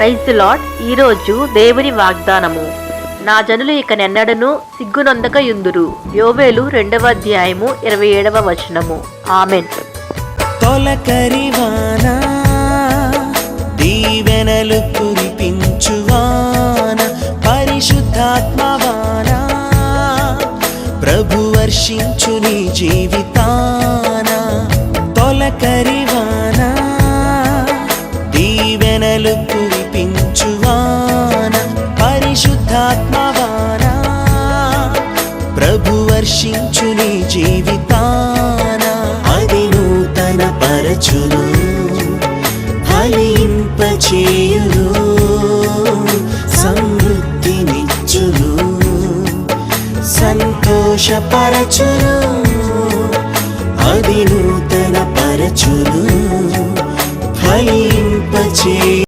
Praise lot ఈరోజు దేవుని వాగ్దానము. నా జనులు ఇక నెన్నడను సిగ్గునందక యుందురు. యోవేలు రెండవ అధ్యాయము ఇరవై ఏడవ వచనము. ఆమెన్. తొలకరివాన దీవెనలు కురిపించువాన పరిశుద్ధాత్మవాన ప్రభు వర్షించు నీ జీవితాన? తొలకరివాన దీవెనలు పరిశుద్ధాత్మవాన ప్రభు వర్షించు నీ జీవితాన. అది నూతన పరచును ఫలింపచేయును. సమృద్ధినిచ్చును. సంతోషపరచును. అది నూతన పరచును ఫలింపచే